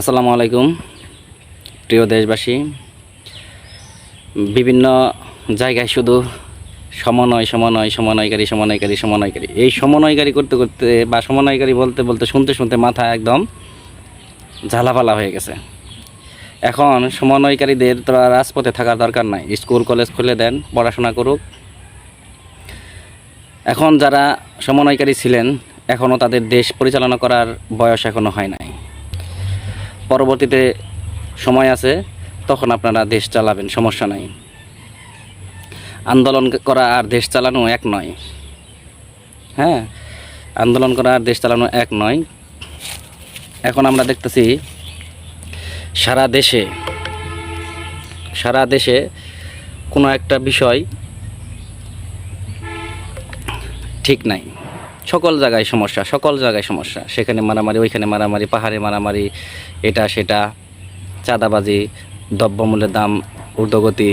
আসসালামু আলাইকুম। প্রিয় দেশবাসী, বিভিন্ন জায়গায় শুধু সমন্বয় সমন্বয় সমন্বয়কারী সমন্বয়কারী সমন্বয়কারী এই সমন্বয়কারী করতে করতে বা সমন্বয়কারী বলতে বলতে শুনতে শুনতে মাথা একদম ঝালাপালা হয়ে গেছে। এখন সমন্বয়কারীদের তো রাজপথে থাকার দরকার নাই। স্কুল, কলেজ খুলে দেন, পড়াশোনা করুক। এখন যারা সমন্বয়কারী ছিলেন এখনও তাদের দেশ পরিচালনা করার বয়স এখনও হয় নাই। পরবর্তীতে সময় আছে, তখন আপনারা দেশ চালাবেন, সমস্যা নাই। আন্দোলন করা আর দেশ চালানো এক নয়। হ্যাঁ আন্দোলন করা আর দেশ চালানো এক নয়। এখন আমরা দেখতেছি, সারা দেশে সারা দেশে কোনো একটা বিষয় ঠিক নাই। সকল জায়গায় সমস্যা, সকল জায়গায় সমস্যা। সেখানে মারামারি, ওইখানে মারামারি, পাহাড়ে মারামারি, এটা, সেটা, চাঁদাবাজি, দ্রব্যমূল্যের দাম, ঊর্ধ্বগতি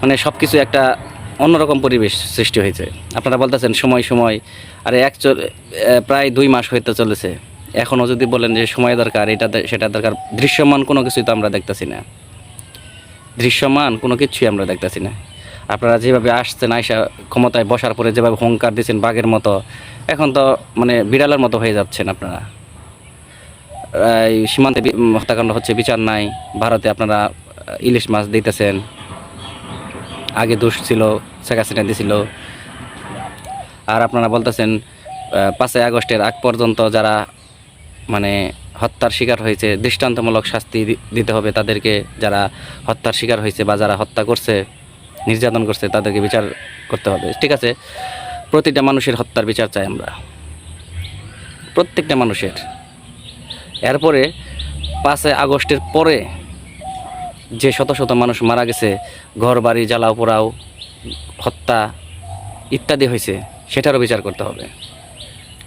মানে সব কিছু একটা অন্যরকম পরিবেশ সৃষ্টি হয়েছে। আপনারা বলতেছেন সময় সময়, আর এক প্রায় দুই মাস হইতে চলেছে। এখনও যদি বলেন যে সময় দরকার, এটা সেটা দরকার, দৃশ্যমান কোনো কিছুই তো আমরা দেখতেছি না। দৃশ্যমান কোনো কিছুই আমরা দেখতেছি না। আপনারা যেভাবে আসছেন, আইসা ক্ষমতায় বসার পরে যেভাবে হুঙ্কার দিচ্ছেন বাঘের মতো, এখন তো মানে বিড়ালের মতো হয়ে যাচ্ছেন আপনারা। এই সীমান্তে হত্যাকাণ্ড হচ্ছে, বিচার নাই, ভারতে আপনারা ইলিশ মাছ দিতেছেন। আগে দোষ ছিল, শেখ হাসিনা দিছিল। আর আপনারা বলতেছেন পাঁচই আগস্টের আগ পর্যন্ত যারা মানে হত্যার শিকার হয়েছে, দৃষ্টান্তমূলক শাস্তি দিতে হবে তাদেরকে। যারা হত্যার শিকার হয়েছে বা যারা হত্যা করছে নির্যাতন করছে, তাদেরকে বিচার করতে হবে। ঠিক আছে? প্রতিটা মানুষের হত্যার বিচার চাই আমরা। প্রত্যেকটা মানুষের। এরপরে পাঁচই আগস্টের পরে যে শত শত মানুষ মারা গেছে, ঘর, বাড়ি জ্বালাও পোড়াও, হত্যা ইত্যাদি হয়েছে, সেটারও বিচার করতে হবে।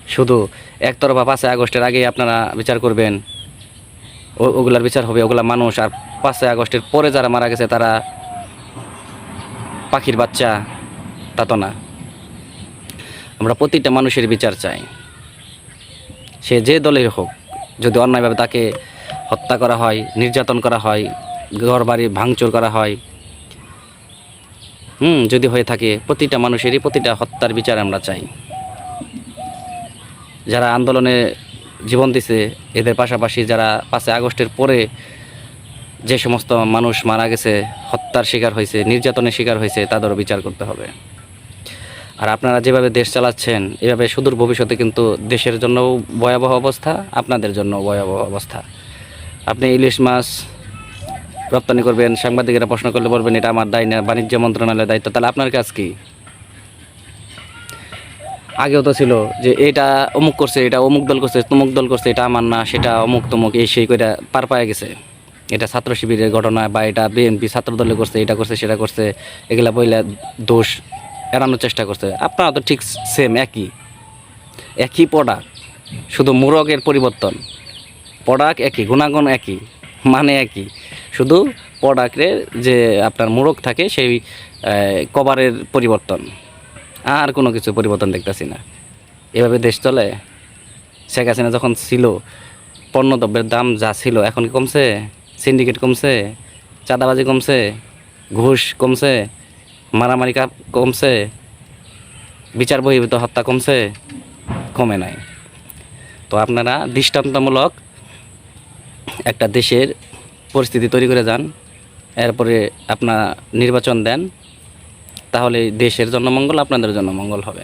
শুধু একতরফা পাঁচই আগস্টের আগেই আপনারা বিচার করবেন। ওগুলার বিচার হবে, ওগুলা মানুষ। আর পাঁচই আগস্টের পরে যারা মারা গেছে, তারা পাখির বাচ্চা তা তো না। আমরা প্রতিটা মানুষের বিচার চাই। সে যে দলের হোক, যদি অন্যায়ভাবে তাকে হত্যা করা হয়, নির্যাতন করা হয় ঘর বাড়ি ভাঙচুর করা হয়, হুম, যদি হয়ে থাকে, প্রতিটা মানুষেরই প্রতিটা হত্যার বিচার আমরা চাই। যারা আন্দোলনে জীবন দিছে, এদের পাশাপাশি যারা পাঁচই আগস্টের পরে যে সমস্ত মানুষ মারা গেছে, হত্যার শিকার হয়েছে, নির্যাতনের শিকার হয়েছে, তাদেরও বিচার করতে হবে। আর আপনারা যেভাবে দেশ চালাচ্ছেন, এভাবে সুদূর ভবিষ্যতে কিন্তু দেশের জন্যও ভয়াবহ অবস্থা, আপনাদের জন্য ভয়াবহ অবস্থা। আপনি ইলিশ মাছ রপ্তানি করবেন, সাংবাদিকেরা প্রশ্ন করলে বলবেন, এটা আমার দায় না, বাণিজ্য মন্ত্রণালয়ের দায়িত্ব। তাহলে আপনার কাজ কি? আগেও তো ছিল যে, এটা অমুক করছে, এটা অমুক দল করছে, তমুক দল করছে, এটা আমার না, সেটা অমুক তমুক এই সেই করে পার পায়ে গেছে। এটা ছাত্র শিবিরের ঘটনা বা এটা বিএনপি ছাত্র দলে করছে, এটা করছে, সেটা করছে, এগুলা বইলে দোষ এড়ানোর চেষ্টা করছে। আপনারা তো ঠিক সেম একই। একই প্রোডাক্ট শুধু মোরগের পরিবর্তন। প্রোডাক্ট একই, গুণাগুণ একই মানে একই। শুধু প্রোডাক্টের যে আপনার মোরগ থাকে, সেই কভারের পরিবর্তন। আর কোনো কিছু পরিবর্তন দেখতেছি না। এভাবে দেশ চলে। শেখ হাসিনা যখন ছিল, পণ্যদ্রব্যের দাম যা ছিল, এখন কি কমছে? সিন্ডিকেট কমছে, চাঁদাবাজি কমছে, ঘুষ কমছে, মারামারি কমছে, বিচার বহির্ভূত হত্যা কমছে, কমে নাই। তো আপনারা দৃষ্টান্তমূলক একটা দেশের পরিস্থিতি তৈরি করে যান, এরপরে আপনার নির্বাচন দেন, তাহলে দেশের জন্য মঙ্গল আপনাদের জন্য মঙ্গল হবে।